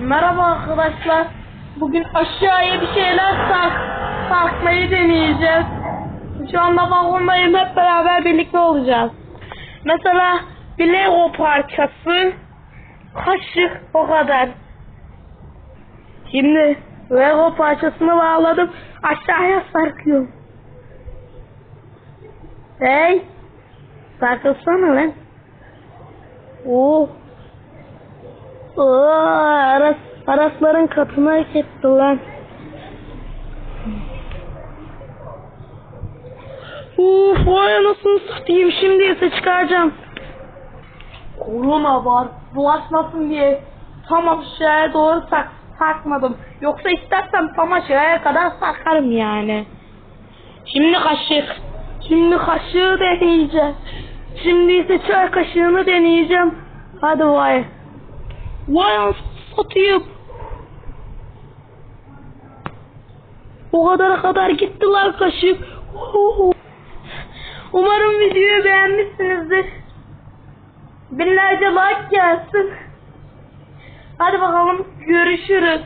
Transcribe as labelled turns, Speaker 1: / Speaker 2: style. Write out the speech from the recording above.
Speaker 1: Merhaba arkadaşlar. Bugün aşağıya bir şeyler tak takmayı deneyeceğiz. Şu anda balkondayım hep beraber birlikte olacağız. Mesela bir Lego parçası, kaşık o kadar. Şimdi Lego parçasını bağladım. Aşağıya sarkıyorum. Hey! Sarkılsana lan. Oo. Oo, Aras, Arasların katına etti lan. Uf, vay anasını satayım. Şimdi ise çıkaracağım. Korona var. Bulaşmasın diye tam aşağıya doğru tak, takmadım. Yoksa istersem tam aşağıya kadar takarım yani. Şimdi kaşık. Şimdi kaşığı deneyeceğim. Şimdi ise çay kaşığını deneyeceğim. Hadi vay. Vay anasını satayım. O kadar gitti lan kaşık. Umarım videoyu beğenmişsinizdir. Binlerce like gelsin. Hadi bakalım görüşürüz.